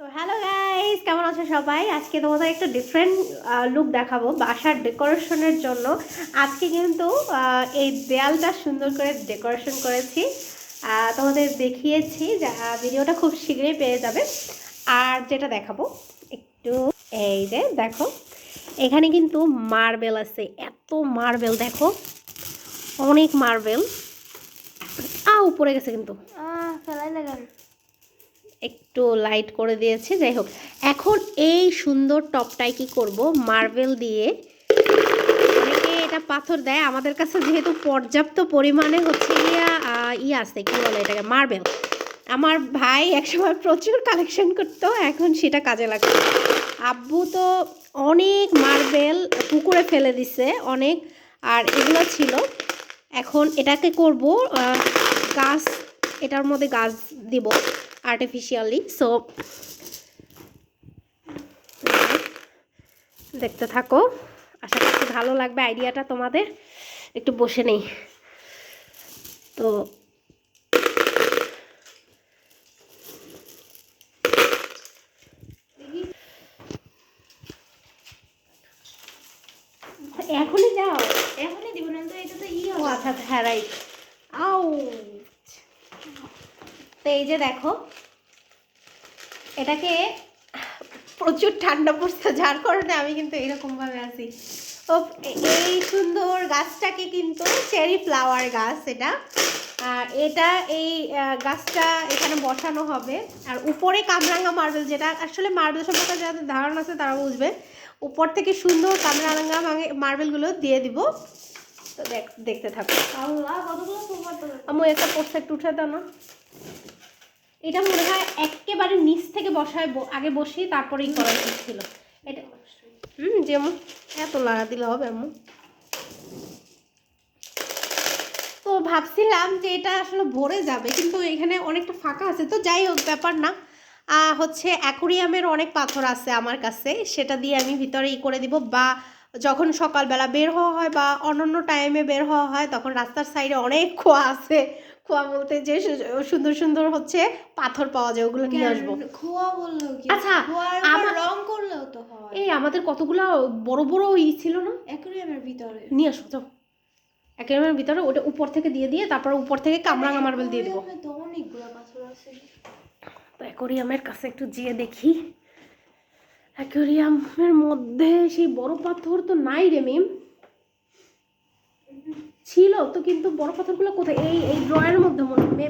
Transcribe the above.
তো hello guys, কেমন আছো সবাই? আজকে তোমাদের একটা ডিফারেন্ট লুক দেখাবো বাসার ডেকোরেশনের জন্য। আজকে কিন্তু এই দেয়ালটা সুন্দর করে ডেকোরেশন করেছি। তোমাদের দেখিয়েছি ভিডিওটা খুব শীঘ্রই পেয়ে যাবে। আর যেটা দেখাবো, একটু, এই যে দেখো, এখানে কিন্তু মার্বেল আছে। এত মার্বেল, দেখো, অনেক মার্বেল। আ উপরে গেছে কিন্তু। ফেলাই লাগান একটু লাইট করে দিয়েছে যাই হোক। এখন এই সুন্দর টপটায় কি করব? মার্বেল দিয়ে। অনেকে এটা পাথর দেয় আমাদের কাছে যেহেতু পর্যাপ্ত পরিমাণে হচ্ছে আহ, ই আছে কি বলে এটাকে? মার্বেল আমার ভাই একসময় প্রচুর কালেকশন করতো এখন সেটা কাজে লাগছে। আব্বু তো অনেক মার্বেল পুকুরে ফেলে দিছে অনেক আর এগুলো ছিল। এখন এটাকে করব গাছ এটার মধ্যে গাছ দিব। আর্টিফিশিয়ালি সো দেখতে থাকো। আশা করছি ভালো লাগবে আইডিয়াটা তোমাদের। একটু বসে নেই। তো এখনই যাও। এখনই দিব না তো এটা তো ই আচ্ছা আচ্ছা, হ্যাঁ রাইট তো এই যে দেখো এটাকে প্রচুর ঠান্ডা পড়ছে যার কারণে আমি কিন্তু এইরকমভাবে আছি। তো এই সুন্দর গাছটাকে কিন্তু চেরি ফ্লাওয়ার গাছ এটা। আর এটা এই গাছটা এখানে বসানো হবে। আর উপরে কামরাঙ্গা মার্বেল যেটা আসলে মার্বেল সম্পর্কে যাদের ধারণা আছে তারা বুঝবে। উপর থেকে সুন্দর কামরাঙ্গা মার্বেলগুলো দিয়ে দিব। তো দেখ দেখতে থাকো। আমি একটা পোস্টার একটু উঠে দাও না। এটা মনে হয় একেবারে নিচ থেকে বসায় আগে বসি তারপরেই করা উচিত ছিল। এটা হুম, যেমন এত লাগা দিলে হবে এমন। তো ভাবছিলাম যে এটা আসলে ভরে যাবে, কিন্তু এখানে অনেকটা ফাঁকা আছে। তো যাই হোক, ব্যাপার না। হচ্ছে অ্যাকোরিয়ামের অনেক পাথর আছে আমার কাছে। সেটা দিয়ে আমি ভিতরে ই করে দিব বা যখন সকালবেলা বের হওয়া হয় বা অন্যান্য টাইমে বের হওয়া হয়, তখন রাস্তার সাইডে অনেক খোয়া আছে। খোয়া বলতে যে সুন্দর সুন্দর হচ্ছে পাথর পাওয়া যায় ওগুলো নিয়ে আসব। খোয়া বলল কি? আচ্ছা, আমার- রং করলেও তো হয়। এই আমাদের কতগুলো বড় বড় ই ছিল না? অ্যাকুরিয়ামের ভিতরে। নিয়ে আসো তো অ্যাকোরিয়ামের ভিতরে ওটা উপর থেকে দিয়ে দিয়ে তারপর উপর থেকে কামরাঙা মার্বেল দিয়ে দেবো। তো অনেকগুলো পাথর আছে। তো অ্যাকোরিয়ামের কাছে একটু যেয়ে দেখি। অ্যাকোরিয়ামের মধ্যে সেই বড় পাথর তো নাই রে মিম। ছিল তো কিন্তু বড় পাথরগুলো কোথায়? এই এই ড্রয়ের মধ্যে মনে মেবি